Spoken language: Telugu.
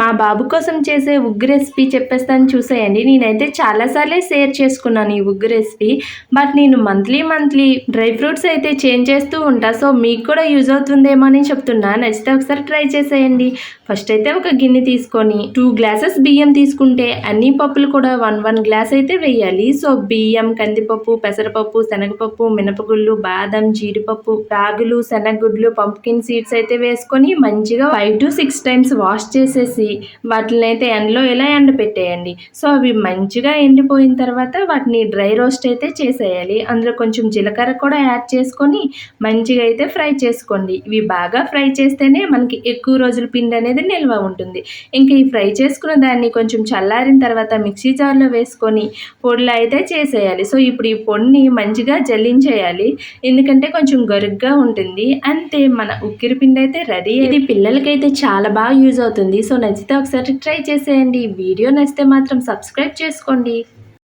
మా బాబు కోసం చేసే ఉగ్గు రెసిపీ చెప్పేస్తాను చూసేయండి. నేనైతే చాలాసార్లే షేర్ చేసుకున్నాను ఈ ఉగ్గు రెసిపీ. బట్ నేను మంత్లీ మంత్లీ డ్రై ఫ్రూట్స్ అయితే చేంజ్ చేస్తూ ఉంటా. సో మీకు కూడా యూజ్ అవుతుందేమో అని చెప్తున్నా. నచ్చితే ఒకసారి ట్రై చేసేయండి. ఫస్ట్ అయితే ఒక గిన్నె తీసుకొని టూ గ్లాసెస్ బియ్యం తీసుకుంటే అన్ని పప్పులు కూడా వన్ వన్ గ్లాస్ అయితే వేయాలి. సో బియ్యం కందిపప్పు పెసరపప్పు శనగపప్పు మినపగుళ్ళు బాదం జీడిపప్పు రాగులు శనగగుడ్లు పంప్కిన్ సీడ్స్ అయితే వేసుకొని మంచిగా five to six times wash చేసేసి వాటిని అయితే ఎండలో ఇలా ఎండ పెట్టేయండి సో అవి మంచిగా ఎండిపోయిన తర్వాత వాటిని డ్రై రోస్ట్ అయితే చేసేయాలి. అందులో కొంచెం జీలకర్ర కూడా యాడ్ చేసుకొని మంచిగా అయితే ఫ్రై చేసుకోండి. ఇవి బాగా ఫ్రై చేస్తేనే మనకి ఎక్కువ రోజులు పిండి అనేది నిల్వ ఉంటుంది. ఇంకా ఈ ఫ్రై చేసుకున్న దాన్ని కొంచెం చల్లారిన తర్వాత మిక్సీ జార్లో వేసుకొని పొడిలో అయితే చేసేయాలి. సో ఇప్పుడు ఈ పొడిని మంచిగా జల్లించేయాలి. ఎందుకంటే కొంచెం గరుగ్గా ఉంటుంది. అంతే మన ఉక్కిరి పిండి అయితే రెడీ. ఇది పిల్లలకైతే చాలా బాగా యూజ్ అవుతుంది. సో నచ్చితే ఒకసారి ట్రై చేసేయండి. వీడియో నచ్చితే మాత్రం సబ్స్క్రైబ్ చేసుకోండి.